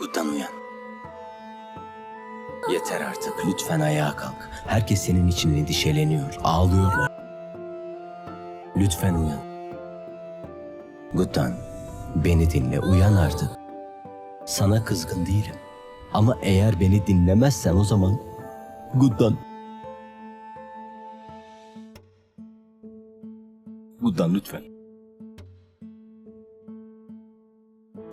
Guddan uyan. Yeter artık. Lütfen ayağa kalk. Herkes senin için endişeleniyor. Ağlıyorlar. Lütfen uyan. Guddan, beni dinle. Uyan artık. Sana kızgın değilim. Ama eğer beni dinlemezsen o zaman... Guddan. Guddan lütfen.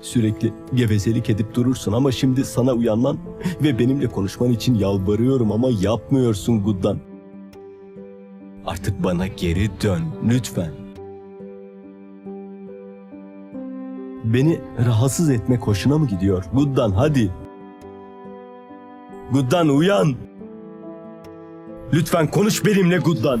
Sürekli gevezelik edip durursun ama şimdi sana uyanman ve benimle konuşman için yalvarıyorum ama yapmıyorsun Guddan. Artık bana geri dön lütfen. Beni rahatsız etmek hoşuna mı gidiyor? Guddan hadi. Guddan uyan. Lütfen konuş benimle Guddan.